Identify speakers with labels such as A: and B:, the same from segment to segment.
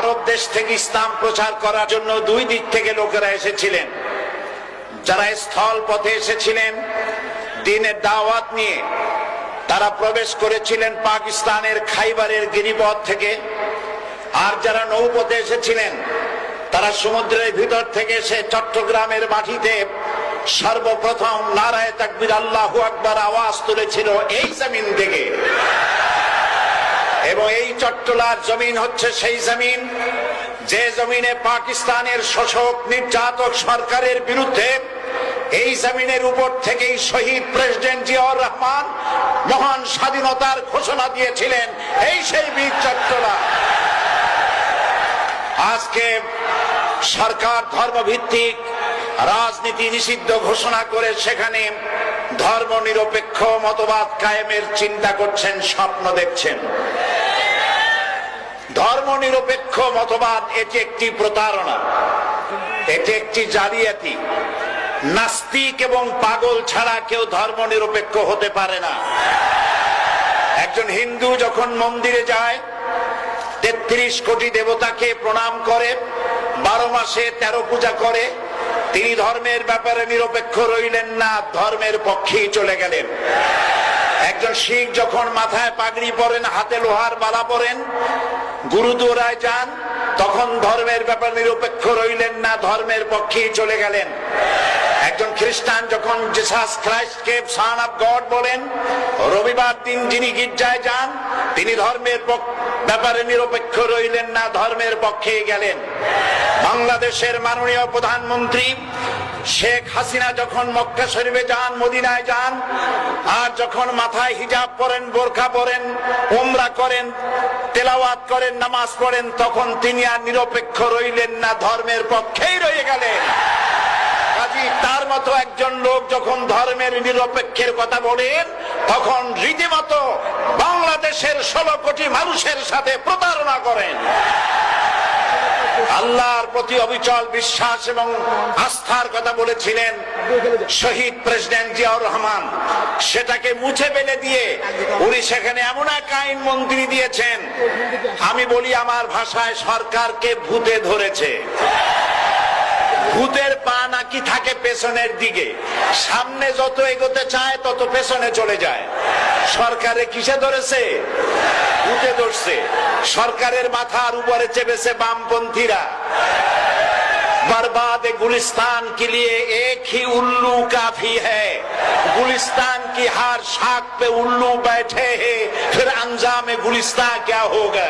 A: আরব দেশ থেকে ইসলাম প্রচার করার জন্য দুই দিক থেকে লোকেরা এসেছিলেন। যারা স্থল পথে এসেছিলেন, দিনের দাওয়াত নিয়ে তারা প্রবেশ করেছিলেন পাকিস্তানের খাইবারের গিরিপথ থেকে। আর যারা নৌপথে এসেছিলেন, তারা সমুদ্রের ভিতর থেকে এসে চট্টগ্রামের মাটিতে সর্বপ্রথম নারায় তাকবির আল্লাহু আকবার আওয়াজ তুলেছিল, এই জমিন থেকে। এবং এই চট্টলার জমিন হচ্ছে সেই জমিন। যে জমিনে পাকিস্তানের শোষক নির্যাতক সরকারের বিরুদ্ধে এই জমিনের উপর থেকেই শহীদ প্রেসিডেন্ট জিয়াউর রহমান মহান স্বাধীনতার ঘোষণা দিয়েছিলেন, এই সেই বীর চট্টলা আজকে সরকার ধর্মভিত্তিক রাজনীতি নিষিদ্ধ ঘোষণা করে সেখানে ধর্ম নিরপেক্ষ মতবাদ কায়েমের চিন্তা করছেন, স্বপ্ন দেখছেন। ধর্ম নিরপেক্ষ মতবাদ, এটি একটি প্রতারণা, এটি একটি জালিয়াতি। নাস্তিক এবং পাগল ছাড়া কেউ ধর্ম নিরপেক্ষ হতে পারে না। একজন হিন্দু যখন মন্দিরে যায়, তেত্রিশ কোটি দেবতাকে প্রণাম করে, বারো মাসে তেরো পূজা করে তিনি ধর্মের ব্যাপারে নিরপেক্ষ রইলেন না, ধর্মের পক্ষেই চলে গেলেন। একজন শিখ যখন মাথায় পাগড়ি পরেন, হাতে লোহার বালা পরেন, গুরুদুয়ারায় যান, তখন ধর্মের ব্যাপারে নিরপেক্ষ রইলেন না, ধর্মের পক্ষেই চলে গেলেন। একজন খ্রিস্টান যখন জেসাস খ্রাইস্টকে সান অফ গড বলেন, রবিবার দিন যিনি গির্জায় যান, তিনি ধর্মের ব্যাপারে নিরপেক্ষ রইলেন না, ধর্মের পক্ষে গেলেন। বাংলাদেশের মাননীয় প্রধানমন্ত্রী শেখ হাসিনা যখন মক্কা শরীফে যান, মদিনায় যান, আর যখন মাথায় হিজাব পরেন, বোরখা পরেন ওমরা করেন, তেলাওয়াত করেন, নামাজ পড়েন, তখন তিনি আর নিরপেক্ষ রইলেন না, ধর্মের পক্ষেই রয়ে গেলেন। তার মতো একজন লোক যখন ধর্মের নিরপেক্ষের কথা বলেন তখন রীতিমতো বাংলাদেশের ষোলো কোটি মানুষের সাথে প্রতারণা করেন। আল্লাহর প্রতি অবিচল বিশ্বাস এবং আস্থার কথা বলেছিলেন শহীদ প্রেসিডেন্ট জিয়াউর রহমান। সেটাকে মুছে ফেলে দিয়ে উনি সেখানে এমন এক আইন মন্ত্রী দিয়েছেন, আমি বলি আমার ভাষায় সরকারকে ভূতে ধরেছে। পা নাকি থাকে পেছনের দিকে সামনে যত এগোতে চায় তত পেছনে চলে যায় সরকারে কিসে ধরেছে ভূতে ধরছে সরকারের মাথার উপরে চেপেছে বামপন্থীরা बर्बाद गुलिस्तान के लिए एक ही उल्लू काफी है गुलिस्तान की हर शाख पे उल्लू बैठे हैं फिर अंजाम गुलिस्तान क्या होगा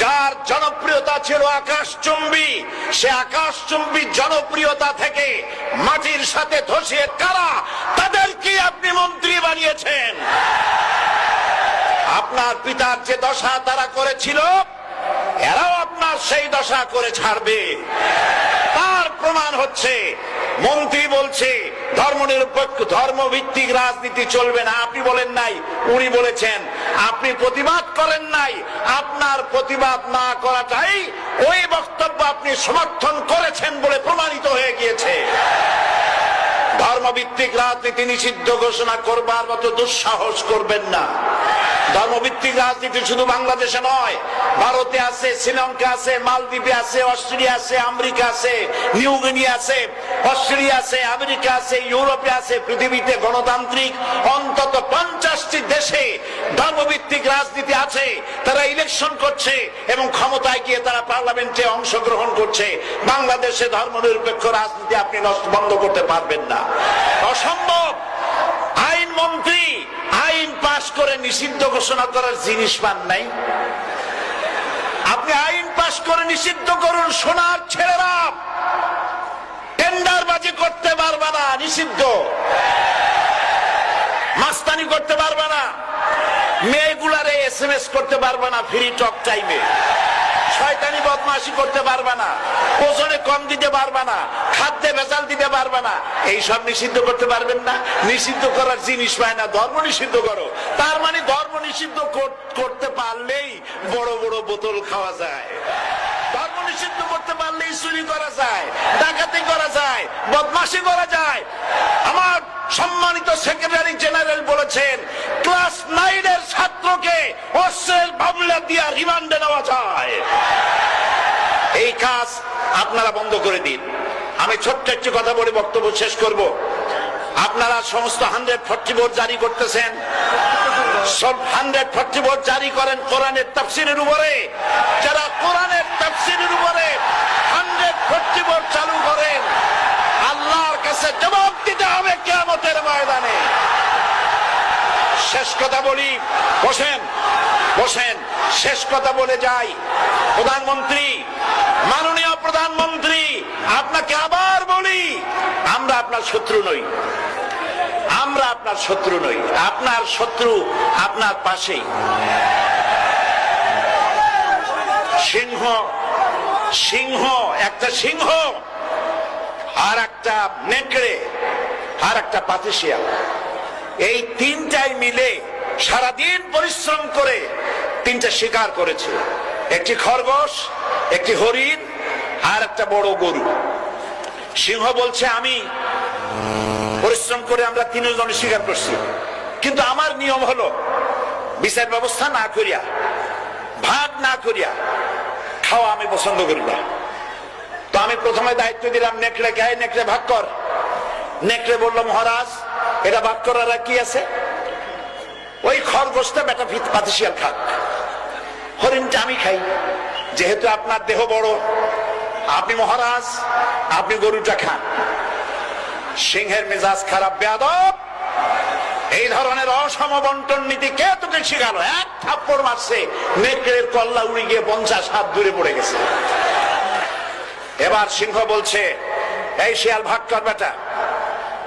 A: যার জনপ্রিয়তা ছিল আকাশচুম্বী সে আকাশচুম্বী জনপ্রিয়তা থেকে মাটির সাথে ধসিয়ে কারা? তাদেরকে আপনি মন্ত্রী বানিয়েছেন? আপনার পিতার যে দশা তারা করেছিল, এরাও আপনার সেই দশা করে ছাড়বে। তার প্রমাণ হচ্ছে, মন্ত্রী বলছে ধর্ম নিরপেক্ষ ধর্মভিত্তিক রাজনীতি চলবে না। আপনি বলেন নাই, উনি বলেছেন আপনি প্রতিবাদ করেন নাই। আপনার প্রতিবাদ না করাটাই ওই বক্তব্য আপনি সমর্থন করেছেন বলে প্রমাণিত হয়ে গিয়েছে। ধর্মভিত্তিক রাজনীতি নিষিদ্ধ ঘোষণা করবার মতো দুঃসাহস করবেন না। ধর্মভিত্তিক রাজনীতি শুধু বাংলাদেশে নয়, ভারতে আছে, শ্রীলঙ্কা আছে, মালদ্বীপে আছে, অস্ট্রেলিয়া আছে, আমেরিকা আছে, নিউ গিনি আছে, অস্ট্রেলিয়া আছে, আমেরিকা আছে, ইউরোপে আছে, পৃথিবীতে গণতান্ত্রিক অন্তত পঞ্চাশটি দেশে ধর্মভিত্তিক রাজনীতি আছে, তারা ইলেকশন করছে এবং ক্ষমতায় গিয়ে তারা পার্লামেন্টে অংশগ্রহণ করছে। বাংলাদেশে ধর্মনিরপেক্ষ রাজনীতি আপনি বন্ধ করতে পারবেন না। অসম্ভব! আইন মন্ত্রী আইন পাশ করে নিষিদ্ধ ঘোষণা করার জিনিস পান নাই। আপনি আইন পাশ করে নিষিদ্ধ করুন, সোনার ছেলেরা টেন্ডারবাজি করতে পারবে না, নিষিদ্ধ। মাস্তানি করতে পারবে না। মেয়েগুলারে এস এম এস করতে পারবে না ফ্রি টক টাইমে শয়তানি বদমাশি করতে পারবে না। ওজনে কম দিতে পারবে না। খাদ্যে ভেজাল দিতে পারবে না। এইসব নিষিদ্ধ করতে পারবেন না। নিষিদ্ধ করার জিনিস পায় না। ধর্ম নিষিদ্ধ করো। তার মানে ধর্ম নিষিদ্ধ করতে পারলেই বড় বড় বোতল খাওয়া যায়। ধর্ম নিষিদ্ধ করতে পারলেই চুরি করা যায়। ডাকাতি করা যায়। বদমাশি করা যায়। আমার সম্মানিত সেক্রেটারি জেনারেল বলেছেন ক্লাস নাইনের ছাত্রকে অস্ত্রের মামলা দিয়া রিমান্ডে নেওয়া যায়। এই কাজ আপনারা বন্ধ করে দিন। আমি ছোট্ট একটি কথা বলে বক্তব্য শেষ করব। আপনারা সমস্ত হান্ড্রেড ফর্টি বোর্ড জারি করতেছেন। সব হান্ড্রেড ফর্টি বোর্ড জারি করেন কোরআনের তাফসিরের উপরে। যারা কোরআনের তাফসিরের উপরে হান্ড্রেড ফর্টি বোর্ড চালু করেন আল্লাহর কাছে জবাব দিতে হবে কেয়ামতের ময়দানে শেষ কথা বলি। বসেন বসেন, শেষ কথা বলে যাই। প্রধানমন্ত্রী, মাননীয় প্রধানমন্ত্রী, আপনাকে আবার বলি, আমরা আপনার শত্রু নই। আমরা আপনার শত্রু নই। আপনার শত্রু আপনার পাশেই। সিংহ সিংহ, একটা সিংহ, আর একটা নেকড়ে, আর একটা পাতিশিয়াল। এই তিনটাই মিলে সারাদিন পরিশ্রম করে তিনটা শিকার করেছে। একটি খরগোশ, একটি হরিণ আর একটা বড় গরু। সিংহ বলছে, আমি পরিশ্রম করে আমরা তিনজন স্বীকার করছি। কিন্তু আমার নিয়ম হলো, বিচার ব্যবস্থা না করিয়া, ভাগ না করিয়া খাওয়া আমি পছন্দ করি না। তো আমি প্রথমে দায়িত্ব দিলাম নেকড়ে গায়ে নেকড়ে ভাগ কর। নেকড়ে বলল, মহারাজ এটা ভাগ করার কি আছে? ওই খরগোশটা বেটা ভিত পাতিশিয়াল খাক। হরিণটা আমি খাই, যেহেতু আপনার দেহ বড়। আপনি মহারাজ, আপনি গরুটা খান। সিংহের মেজাজ খারাপ, বেয়াদব। এই ধরনের অসম বন্টন নীতি কে তোকে শিখালো? এক থাপ্পড় মারছে, নেকড়ের কল্লা উড়ে গিয়ে পঞ্চাশ হাত দূরে পড়ে গেছে। এবার সিংহ বলছে, এই শিয়াল, ভাগ কর বেটা।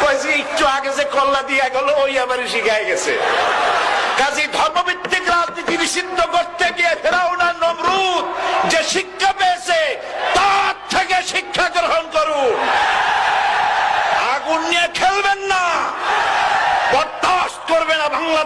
A: কয় যে একটু আগে যে কল্লা গেল, ওই আবার গেছে। কাজে ধর্মভিত্তিক রাজনীতি নিষিদ্ধ করতে গিয়ে ফেরাউনা নমরুদ যে শিক্ষা পেয়েছে, তার থেকে শিক্ষা গ্রহণ করুন। আগুন নিয়ে খেলবেন না।